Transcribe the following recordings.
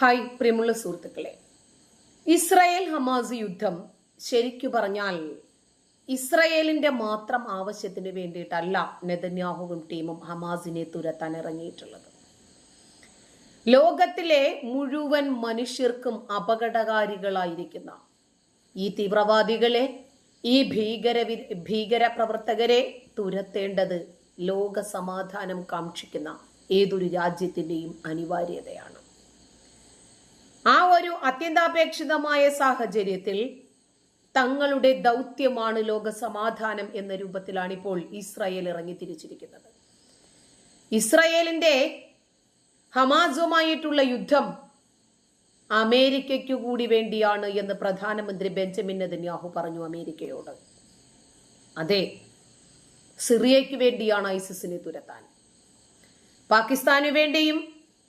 Hi പ്രിയമുള്ള സുഹൃത്തുക്കളെ. Israel Hamas യുദ്ധം ശരിക്കു പറഞ്ഞാൽ ഇസ്രായേലിന്റെ മാത്രം ആവശ്യത്തിന് വേണ്ടിയിട്ടല്ല നെതന്യാഹുവും ടീമും ഹമാസിനെ തുരത്താൻ ഇറങ്ങിയിട്ടുള്ളത്. ലോകത്തിലെ മുഴുവൻ മനുഷ്യർക്കും അപകടകാരികളായിരിക്കുന്ന ഈ തീവ്രവാദികളെ ഈ ഭീകര ഭീകര പ്രവർത്തകരെ തുരത്തേണ്ടത് ലോക സമാധാനം കാക്ഷിക്കുന്ന ഏതൊരു രാജ്യത്തിന്റെയും അനിവാര്യതയാണ്. ആ ഒരു അത്യന്താപേക്ഷിതമായ സാഹചര്യത്തിൽ തങ്ങളുടെ ദൗത്യമാണ് ലോക സമാധാനം എന്ന രൂപത്തിലാണ് ഇപ്പോൾ ഇസ്രായേൽ ഇറങ്ങി തിരിച്ചിരിക്കുന്നത്. ഇസ്രായേലിന്റെ ഹമാസുമായിട്ടുള്ള യുദ്ധം അമേരിക്കയ്ക്കു കൂടി വേണ്ടിയാണ് എന്ന് പ്രധാനമന്ത്രി ബെഞ്ചമിൻ നെതന്യാഹു പറഞ്ഞു അമേരിക്കയോട്. അതെ സിറിയയ്ക്ക് വേണ്ടിയാണ് ഐസിസിനെ തുരത്താൻ. പാകിസ്ഥാനു വേണ്ടിയും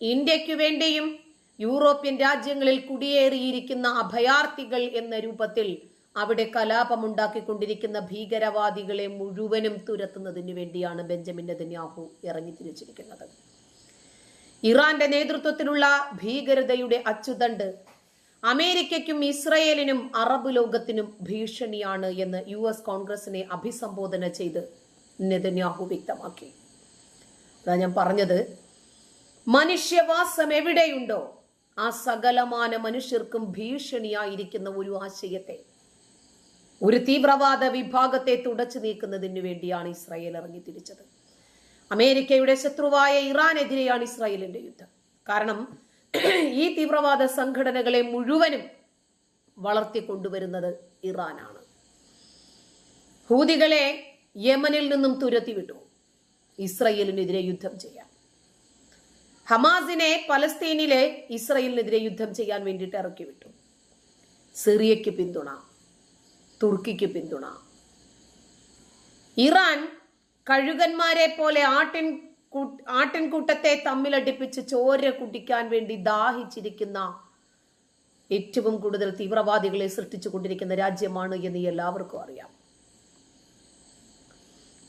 ഇന്ത്യയ്ക്കു വേണ്ടിയും യൂറോപ്യൻ രാജ്യങ്ങളിൽ കുടിയേറിയിരിക്കുന്ന അഭയാർത്ഥികൾ എന്ന രൂപത്തിൽ അവിടെ കലാപമുണ്ടാക്കിക്കൊണ്ടിരിക്കുന്ന ഭീകരവാദികളെ മുഴുവനും തുരത്തുന്നതിന് വേണ്ടിയാണ് ബെഞ്ചമിൻ നെതന്യാഹു ഇറങ്ങി തിരിച്ചിരിക്കുന്നത്. ഇറാന്റെ നേതൃത്വത്തിലുള്ള ഭീകരതയുടെ അച്ചുതണ്ട് അമേരിക്കയ്ക്കും ഇസ്രയേലിനും അറബ് ലോകത്തിനും ഭീഷണിയാണ് എന്ന് യു എസ് കോൺഗ്രസിനെ അഭിസംബോധന ചെയ്ത് നെതന്യാഹു വ്യക്തമാക്കി. അതാ ഞാൻ പറഞ്ഞത് മനുഷ്യവാസം എവിടെയുണ്ടോ? ആ സകലമാന മനുഷ്യർക്കും ഭീഷണിയായിരിക്കുന്ന ഒരു ആശയത്തെ ഒരു തീവ്രവാദ വിഭാഗത്തെ തുടച്ചു നീക്കുന്നതിന് വേണ്ടിയാണ് ഇസ്രായേൽ ഇറങ്ങി തിരിച്ചത്. അമേരിക്കയുടെ ശത്രുവായ ഇറാനെതിരെയാണ് ഇസ്രായേലിന്റെ യുദ്ധം. കാരണം ഈ തീവ്രവാദ സംഘടനകളെ മുഴുവനും വളർത്തിക്കൊണ്ടുവരുന്നത് ഇറാനാണ്. ഹൂതികളെ യമനിൽ നിന്നും തുരത്തിവിട്ടു. ഇസ്രയേലിനെതിരെ യുദ്ധം ചെയ്യാൻ. ഹമാസിനെ പലസ്തീനിലെ ഇസ്രയേലിനെതിരെ യുദ്ധം ചെയ്യാൻ വേണ്ടിയിട്ട് ഇറക്കി വിട്ടു സിറിയയ്ക്ക് പിന്തുണ തുർക്കിക്ക് പിന്തുണ. ഇറാൻ കഴുകന്മാരെ പോലെ ആട്ടിൻ ആട്ടിൻകൂട്ടത്തെ തമ്മിലടിപ്പിച്ച് ചോര കുടിക്കാൻ വേണ്ടി ദാഹിച്ചിരിക്കുന്ന ഏറ്റവും കൂടുതൽ തീവ്രവാദികളെ സൃഷ്ടിച്ചു കൊണ്ടിരിക്കുന്ന രാജ്യമാണ് എന്ന് എല്ലാവർക്കും അറിയാം.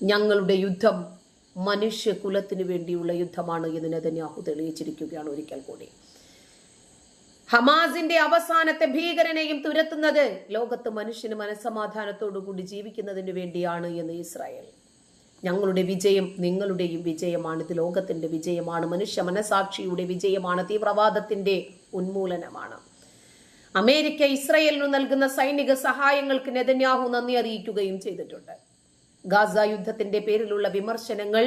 ഞങ്ങളുടെ യുദ്ധം മനുഷ്യകുലത്തിന് വേണ്ടിയുള്ള യുദ്ധമാണ് എന്ന് നെതന്യാഹു തെളിയിച്ചിരിക്കുകയാണ് ഒരിക്കൽ കൂടി. ഹമാസിന്റെ അവസാനത്തെ ഭീകരനെയും തുരത്തുന്നത് ലോകത്ത് മനുഷ്യന് മനസ്സമാധാനത്തോടു കൂടി ജീവിക്കുന്നതിന് വേണ്ടിയാണ് എന്ന് ഇസ്രായേൽ. ഞങ്ങളുടെ വിജയം നിങ്ങളുടെയും വിജയമാണ്. ഇത് ലോകത്തിന്റെ വിജയമാണ്. മനുഷ്യ മനസാക്ഷിയുടെ വിജയമാണ്. തീവ്രവാദത്തിന്റെ ഉന്മൂലനമാണ്. അമേരിക്ക ഇസ്രയേലിനു നൽകുന്ന സൈനിക സഹായങ്ങൾക്ക് നെതന്യാഹു നന്ദി അറിയിക്കുകയും ചെയ്തിട്ടുണ്ട്. ഗാസ യുദ്ധത്തിന്റെ പേരിലുള്ള വിമർശനങ്ങൾ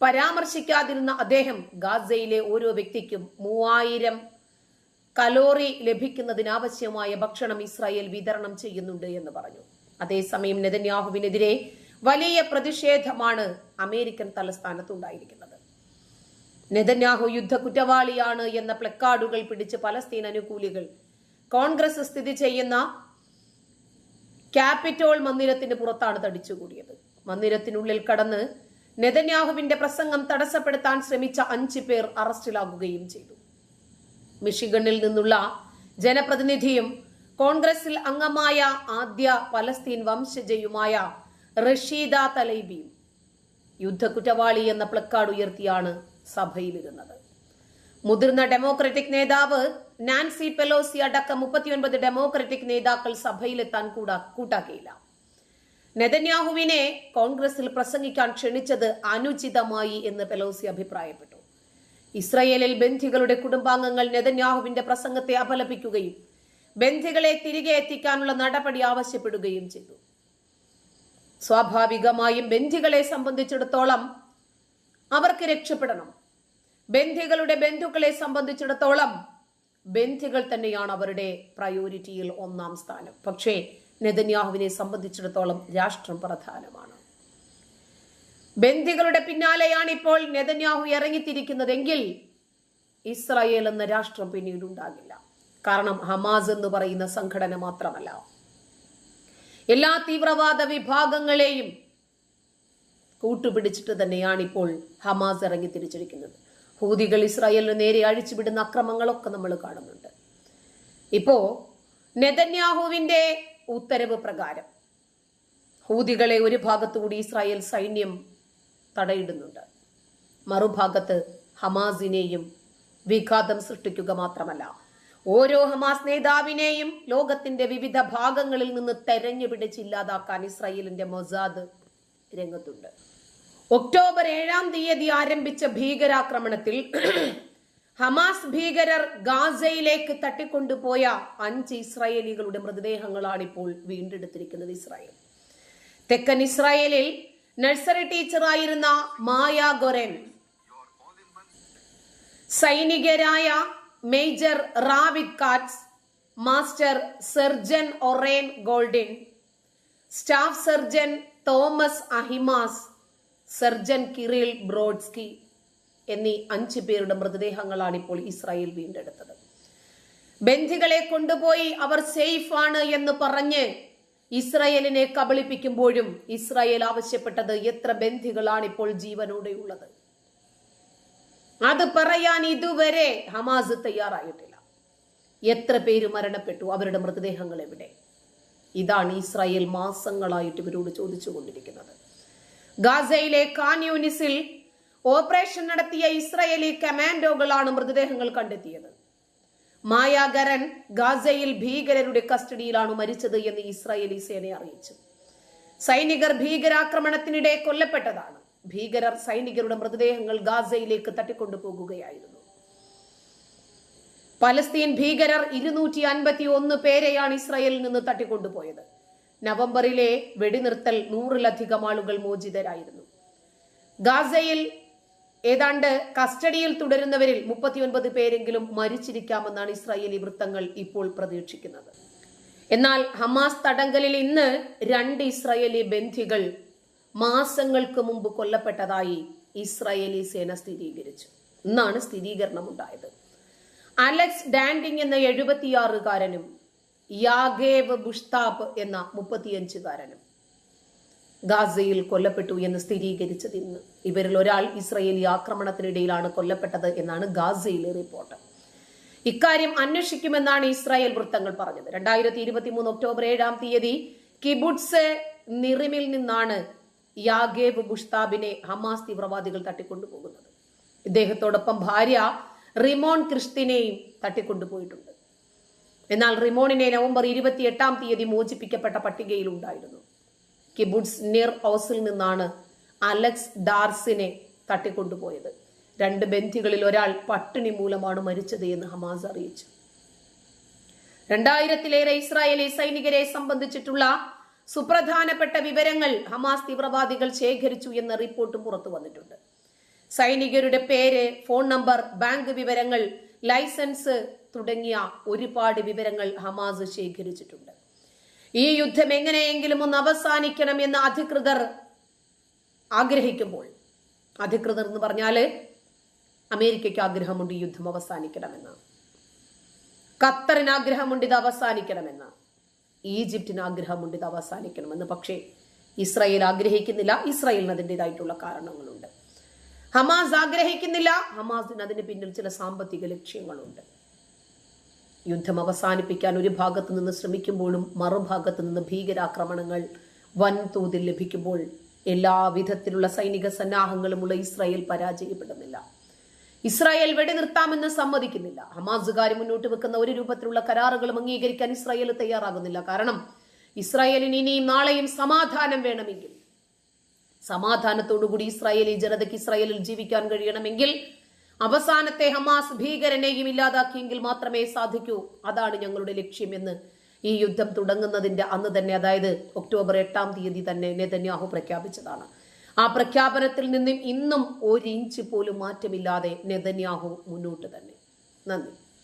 പരാമർശിക്കാതിരുന്ന അദ്ദേഹം ഗാസയിലെ ഓരോ വ്യക്തിക്കും മൂവായിരം കലോറി ലഭിക്കുന്നതിനാവശ്യമായ ഭക്ഷണം ഇസ്രായേൽ വിതരണം ചെയ്യുന്നുണ്ട് എന്ന് പറഞ്ഞു. അതേസമയം നെതന്യാഹുവിനെതിരെ വലിയ പ്രതിഷേധമാണ് അമേരിക്കൻ തലസ്ഥാനത്തുണ്ടായിരിക്കുന്നത്. നെതന്യാഹു യുദ്ധ കുറ്റവാളിയാണ് എന്ന പ്ലക്കാർഡുകൾ പിടിച്ച് പലസ്തീൻ അനുകൂലികൾ കോൺഗ്രസ് സ്ഥിതി ചെയ്യുന്ന ക്യാപിറ്റോൾ മന്ദിരത്തിന് പുറത്താണ് തടിച്ചുകൂടിയത്. മന്ദിരത്തിനുള്ളിൽ കടന്ന് നെതന്യാഹുവിന്റെ പ്രസംഗം തടസ്സപ്പെടുത്താൻ ശ്രമിച്ച അഞ്ചു പേർ അറസ്റ്റിലാകുകയും ചെയ്തു. മിഷിഗണിൽ നിന്നുള്ള ജനപ്രതിനിധിയും കോൺഗ്രസിൽ അംഗമായ ആദ്യ പലസ്തീൻ വംശജയുമായ റഷീദ തലൈബിയും യുദ്ധക്കുറ്റവാളി എന്ന പ്ലക്കാർഡ് ഉയർത്തിയാണ് സഭയിലിരുന്നത്. മുതിർന്ന ഡെമോക്രറ്റിക് നേതാവ് നാൻസി പെലോസി അടക്കം മുപ്പത്തിയൊൻപത് ഡെമോക്രറ്റിക് നേതാക്കൾ സഭയിലെത്താൻ കൂടാ കൂട്ടാക്കിയില്ല. നെതന്യാഹുവിനെ കോൺഗ്രസിൽ പ്രസംഗിക്കാൻ ക്ഷണിച്ചത് അനുചിതമായി എന്ന് പെലോസി അഭിപ്രായപ്പെട്ടു. ഇസ്രയേലിൽ ബന്ധികളുടെ കുടുംബാംഗങ്ങൾ നെതന്യാഹുവിന്റെ പ്രസംഗത്തെ അപലപിക്കുകയും ബന്ധികളെ തിരികെ എത്തിക്കാനുള്ള നടപടി ആവശ്യപ്പെടുകയും ചെയ്തു. സ്വാഭാവികമായും ബന്ധികളെ സംബന്ധിച്ചിടത്തോളം അവർക്ക് രക്ഷപ്പെടണം. ബന്ധികളുടെ ബന്ധുക്കളെ സംബന്ധിച്ചിടത്തോളം ബന്ധികൾ തന്നെയാണ് അവരുടെ പ്രയോറിറ്റിയിൽ ഒന്നാം സ്ഥാനം. പക്ഷേ നെതന്യാഹുവിനെ സംബന്ധിച്ചിടത്തോളം രാഷ്ട്രം പ്രധാനമാണ്. ബന്ദികളുടെ പിന്നാലെയാണ് ഇപ്പോൾ നെതന്യാഹു ഇറങ്ങിത്തിരിക്കുന്നതെങ്കിൽ ഇസ്രായേൽ എന്ന രാഷ്ട്രം പിന്നീട് ഉണ്ടാകില്ല കാരണം ഹമാസ് എന്ന് പറയുന്ന സംഘടന മാത്രമല്ല. എല്ലാ തീവ്രവാദ വിഭാഗങ്ങളെയും കൂട്ടുപിടിച്ചിട്ട് തന്നെയാണ് ഇപ്പോൾ ഹമാസ് ഇറങ്ങി തിരിച്ചിരിക്കുന്നത് ഹൂതികൾ ഇസ്രായേലിന് നേരെ അഴിച്ചുവിടുന്ന അക്രമങ്ങളൊക്കെ നമ്മൾ കാണുന്നുണ്ട്. ഇപ്പോ നെതന്യാഹുവിന്റെ ഉത്തരവ് പ്രകാരം. ഹൂതികളെ ഒരു ഭാഗത്തുകൂടി ഇസ്രായേൽ സൈന്യം തടയിടുന്നുണ്ട്. മറുഭാഗത്ത് ഹമാസിനെയും വിഘാതം സൃഷ്ടിക്കുക മാത്രമല്ല ഓരോ ഹമാസ് നേതാവിനെയും ലോകത്തിന്റെ വിവിധ ഭാഗങ്ങളിൽ നിന്ന് തെരഞ്ഞു പിടിച്ച് ഇല്ലാതാക്കാൻ ഇസ്രായേലിന്റെ മൊസാദ് രംഗത്തുണ്ട്. ഒക്ടോബർ ഏഴാം തീയതി ആരംഭിച്ച ഭീകരാക്രമണത്തിൽ ഹമാസ് ഭീകരർ ഗാസയിലേക്ക് തട്ടിക്കൊണ്ടുപോയ അഞ്ച് ഇസ്രായേലികളുടെ മൃതദേഹങ്ങളാണ് ഇപ്പോൾ വീണ്ടെടുത്തിരിക്കുന്നത് ഇസ്രായേൽ. തെക്കൻ ഇസ്രായേലിൽ നഴ്സറി ടീച്ചറായിരുന്ന Maya Goren സൈനികരായ major Ravid Katz master sergeant Oren Goldin staff sergeant Thomas Ahimas sergeant Kirill Brodsky എന്നീ അഞ്ചു പേരുടെ മൃതദേഹങ്ങളാണ് ഇപ്പോൾ ഇസ്രായേൽ വീണ്ടെടുത്തത്. ബന്ധികളെ കൊണ്ടുപോയി അവർ സേഫ് ആണ് എന്ന് പറഞ്ഞ് ഇസ്രായേലിനെ കബളിപ്പിക്കുമ്പോഴും ഇസ്രായേൽ ആവശ്യപ്പെട്ടത് എത്ര ബന്ധികളാണ് ഇപ്പോൾ ജീവനോടെ ഉള്ളത് അത് പറയാൻ ഇതുവരെ ഹമാസ് തയ്യാറായിട്ടില്ല. എത്ര പേര് മരണപ്പെട്ടു അവരുടെ മൃതദേഹങ്ങൾ എവിടെ? ഇതാണ് ഇസ്രായേൽ മാസങ്ങളായിട്ട് ഇവരോട് ചോദിച്ചുകൊണ്ടിരിക്കുന്നത്. ഗാസയിലെ കാൻ യൂനിസിൽ ഓപ്പറേഷൻ നടത്തിയ ഇസ്രയേലി കമാൻഡോകളാണ് മൃതദേഹങ്ങൾ കണ്ടെത്തിയത്. മായാഗരൻ ഗാസയിൽ ഭീകരരുടെ കസ്റ്റഡിയിലാണ് മരിച്ചത് എന്ന് ഇസ്രായേലി സേന അറിയിച്ചു. സൈനികർ ഭീകരാക്രമണത്തിനിടെ കൊല്ലപ്പെട്ടതാണ്. ഭീകരർ സൈനികരുടെ മൃതദേഹങ്ങൾ ഗാസയിലേക്ക് തട്ടിക്കൊണ്ടുപോകുകയായിരുന്നു. പലസ്തീൻ ഭീകരർ ഇരുന്നൂറ്റി അൻപത്തി ഒന്ന് പേരെയാണ് ഇസ്രായേലിൽ നിന്ന് തട്ടിക്കൊണ്ടുപോയത്. നവംബറിലെ വെടിനിർത്തൽ നൂറിലധികം ആളുകൾ മോചിതരായിരുന്നു. ഗാസയിൽ ഏതാണ്ട് കസ്റ്റഡിയിൽ തുടരുന്നവരിൽ മുപ്പത്തിയൊൻപത് പേരെങ്കിലും മരിച്ചിരിക്കാമെന്നാണ് ഇസ്രായേലി വൃത്തങ്ങൾ ഇപ്പോൾ പ്രതീക്ഷിക്കുന്നത്. എന്നാൽ ഹമാസ് തടങ്കലിൽ ഇന്ന് രണ്ട് ഇസ്രായേലി ബന്ധികൾ മാസങ്ങൾക്ക് മുമ്പ് കൊല്ലപ്പെട്ടതായി ഇസ്രായേലി സേന സ്ഥിരീകരിച്ചു. ഇന്നാണ് സ്ഥിരീകരണം ഉണ്ടായത് അലക്സ് ഡാൻഡിങ് എന്ന എഴുപത്തിയാറുകാരനും യാഗേവ് ബുഷ്താബ് എന്ന മുപ്പത്തിയഞ്ചുകാരനും ഗാസയിൽ കൊല്ലപ്പെട്ടു എന്ന് സ്ഥിരീകരിച്ചത് ഇന്ന് ഇവരിൽ ഒരാൾ ഇസ്രയേലി ആക്രമണത്തിനിടയിലാണ് കൊല്ലപ്പെട്ടത് എന്നാണ് ഗാസയിലെ റിപ്പോർട്ട്. ഇക്കാര്യം അന്വേഷിക്കുമെന്നാണ് ഇസ്രായേൽ വൃത്തങ്ങൾ പറഞ്ഞത്. രണ്ടായിരത്തി ഇരുപത്തി മൂന്ന് ഒക്ടോബർ ഏഴാം തീയതി കിബുട്സ് നിറിമിൽ നിന്നാണ് യാഗേബ് ഗുഷ്താബിനെ ഹമാസ് തീവ്രവാദികൾ തട്ടിക്കൊണ്ടുപോകുന്നത്. ഇദ്ദേഹത്തോടൊപ്പം ഭാര്യ റിമോൺ ക്രിസ്തിനെയും തട്ടിക്കൊണ്ടുപോയിട്ടുണ്ട്. എന്നാൽ റിമോണിനെ നവംബർ ഇരുപത്തി എട്ടാം തീയതി മോചിപ്പിക്കപ്പെട്ട പട്ടികയിൽ ഉണ്ടായിരുന്നു. കിബുഡ്സ് നിർ ഹൗസിൽ നിന്നാണ് അലക്സ് ഡാർസിനെ തട്ടിക്കൊണ്ടുപോയത്. രണ്ട് ബന്ധികളിൽ ഒരാൾ പട്ടിണി മൂലമാണ് മരിച്ചത് എന്ന് ഹമാസ് അറിയിച്ചു. രണ്ടായിരത്തിലേറെ ഇസ്രായേലി സൈനികരെ സംബന്ധിച്ചിട്ടുള്ള സുപ്രധാനപ്പെട്ട വിവരങ്ങൾ ഹമാസ് തീവ്രവാദികൾ ശേഖരിച്ചു എന്ന റിപ്പോർട്ടും പുറത്തു വന്നിട്ടുണ്ട്. സൈനികരുടെ പേര് ഫോൺ നമ്പർ ബാങ്ക് വിവരങ്ങൾ ലൈസൻസ് തുടങ്ങിയ ഒരുപാട് വിവരങ്ങൾ ഹമാസ് ശേഖരിച്ചിട്ടുണ്ട്. ഈ യുദ്ധം എങ്ങനെയെങ്കിലും ഒന്ന് അവസാനിക്കണം എന്ന് അധികൃതർ ആഗ്രഹിക്കുമ്പോൾ. അധികൃതർ എന്ന് പറഞ്ഞാൽ അമേരിക്കയ്ക്ക് ആഗ്രഹമുണ്ട് ഈ യുദ്ധം അവസാനിക്കണമെന്ന്. ഖത്തറിന് ആഗ്രഹമുണ്ട് ഇത് അവസാനിക്കണമെന്ന്. ഈജിപ്തിന് ആഗ്രഹമുണ്ട് ഇത് അവസാനിക്കണമെന്ന്. പക്ഷേ ഇസ്രായേൽ ആഗ്രഹിക്കുന്നില്ല. ഇസ്രായേലിന് അതിന്റെതായിട്ടുള്ള കാരണങ്ങളുണ്ട്. ഹമാസ് ആഗ്രഹിക്കുന്നില്ല. ഹമാസിന് അതിന് പിന്നിൽ ചില സാമ്പത്തിക ലക്ഷ്യങ്ങളുണ്ട്. യുദ്ധം അവസാനിപ്പിക്കാൻ ഒരു ഭാഗത്ത് നിന്ന് ശ്രമിക്കുമ്പോഴും മറുഭാഗത്ത് നിന്ന് ഭീകരാക്രമണങ്ങൾ വൻതോതിൽ ലഭിക്കുമ്പോൾ എല്ലാവിധത്തിലുള്ള സൈനിക സന്നാഹങ്ങളുമുള്ള ഇസ്രായേൽ പരാജയപ്പെടുന്നില്ല. ഇസ്രായേൽ വെടിനിർത്താമെന്ന് സമ്മതിക്കുന്നില്ല. ഹമാസുകാർ മുന്നോട്ട് വെക്കുന്ന ഒരു രൂപത്തിലുള്ള കരാറുകളും അംഗീകരിക്കാൻ ഇസ്രായേൽ തയ്യാറാകുന്നില്ല. കാരണം ഇസ്രായേലിന് ഇനിയും നാളെയും സമാധാനം വേണമെങ്കിൽ സമാധാനത്തോടുകൂടി ഇസ്രായേലി ജനതയ്ക്ക് ഇസ്രായേലിൽ ജീവിക്കാൻ കഴിയണമെങ്കിൽ അവസാനത്തെ ഹമാസ് ഭീകരനെയും ഇല്ലാതാക്കിയെങ്കിൽ മാത്രമേ സാധിക്കൂ. അതാണ് ഞങ്ങളുടെ ലക്ഷ്യമെന്ന് ഈ യുദ്ധം തുടങ്ങുന്നതിന്റെ അന്ന് തന്നെ അതായത് ഒക്ടോബർ എട്ടാം തീയതി തന്നെ നെതന്യാഹു പ്രഖ്യാപിച്ചതാണ്. ആ പ്രഖ്യാപനത്തിൽ നിന്നും ഇന്നും ഒരു ഇഞ്ച് പോലും മാറ്റമില്ലാതെ നെതന്യാഹു മുന്നോട്ട് തന്നെ. നന്ദി.